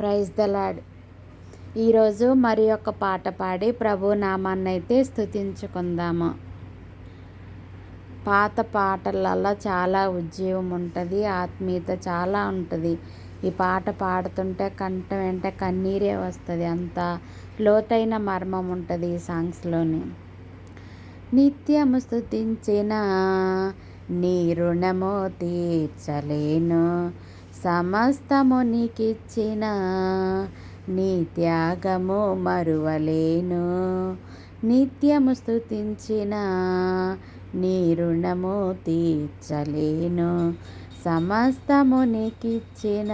Praise the lord. ఈరోజు మరి ఒక పాట పాడి ప్రభు నామాన్నైతే అయితే స్థుతించుకుందాము పాత పాటలలో చాలా ఉజ్జీవం ఉంటుంది ఆత్మీయత చాలా ఉంటుంది. ఈ పాట పాడుతుంటే కంట వెంట కన్నీరే వస్తుంది అంత లోతైన మర్మం ఉంటుంది ఈ సాంగ్స్లోని. నిత్యము స్థుతించిన నీ రుణము తీర్చలేను సమస్తము నీకిచ్చిన నీ త్యాగము మరువలేను. నిత్యము స్థుతించిన నీ రుణము తీర్చలేను. సమస్తము నీకిచ్చిన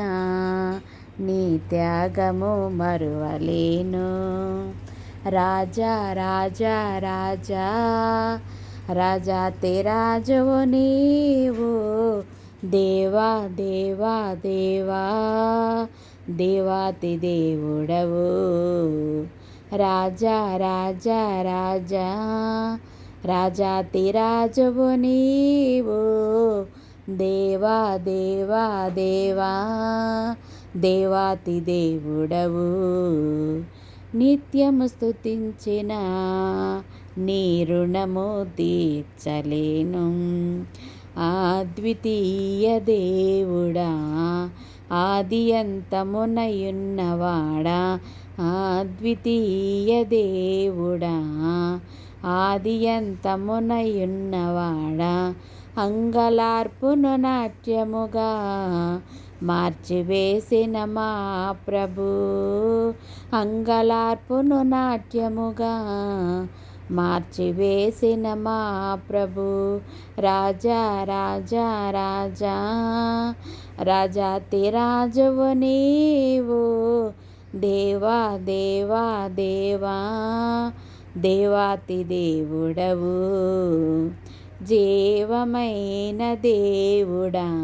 నీ త్యాగము మరువలేను. రాజా రాజా రాజా రాజా తెరాజువు నీవు. దేవా దేవా దేవా దేవాతి దేవుడవు. రాజా రాజా రాజా రాజాతి రాజవు నీవు. దేవా దేవా దేవా దేవాతి దేవుడవు. నిత్యము స్థుతించిన నీ రుణము తీర్చలేను. అద్వితీయ దేవుడా ఆది అంతమునయున్నవాడా అద్వితీయ దేవుడా ఆది అంతమునయున్నవాడా అంగలార్పును నాట్యముగా మార్చివేసిన మా ప్రభు అంగలార్పును నాట్యముగా మార్చివేసిన మా ప్రభు. రాజా రాజా రాజా రాజాతి రాజవు నీవు. దేవా దేవా దేవా దేవాతి దేవుడవు. జీవమైన దేవుడా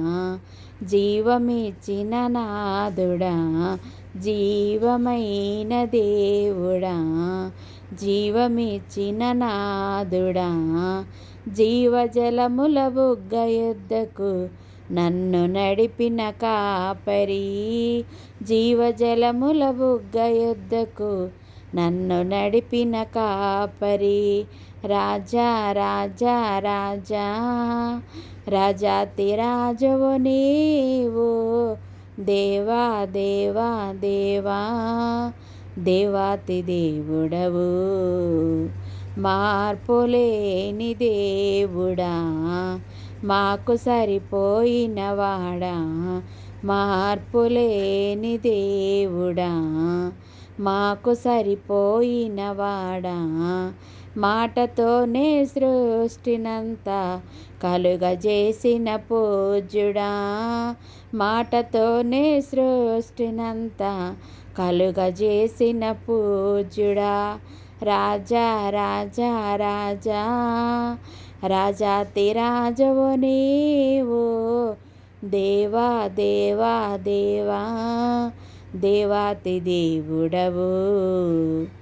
జీవమిచ్చిన నాదుడా జీవమైన దేవుడా జీవమిచ్చిన నాదుడా జీవజలముల బుగ్గ యుద్ధకు నన్ను నడిపిన కాపరి. జీవజలముల బుగ్గ యుద్ధకు నన్ను నడిపిన కాపరి. రాజా రాజా రాజా రాజాతి రాజవు నీవు. దేవా దేవా దేవా దేవాతి దేవుడవు. మార్పులేని దేవుడా మాకు సరిపోయినవాడా మార్పులేని దేవుడా మాకు సరిపోయినవాడా మాటతోనే సృష్టినంతా కలుగజేసిన పూజ్యుడా. మాటతోనే సృష్టినంతా కలుగజేసిన పూజ్యుడా. రాజా రాజా రాజా రాజాతి రాజవు నీవు. దేవా దేవా దేవా దేవాతి దేవుడవు.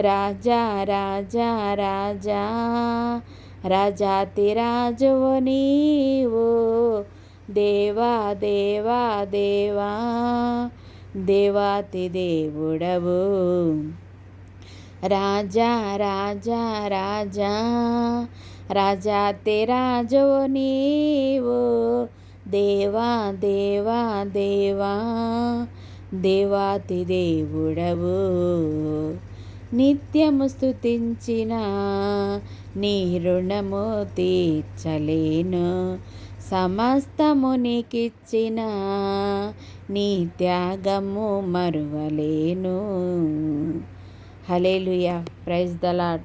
రాజా రాజా రాజా రాజాతి రాజువు నీవు. దేవా దేవా దేవా దేవాతి దేవుడవు. రాజా రాజా రాజా రాజాతి రాజువు నీవు. దేవా దేవా దేవా దేవాతి దేవుడవు. నిత్యము స్థుతించిన నీ రుణము తీర్చలేను. సమస్తము నీకిచ్చిన నీ త్యాగము మరువలేను. Hallelujah praise the Lord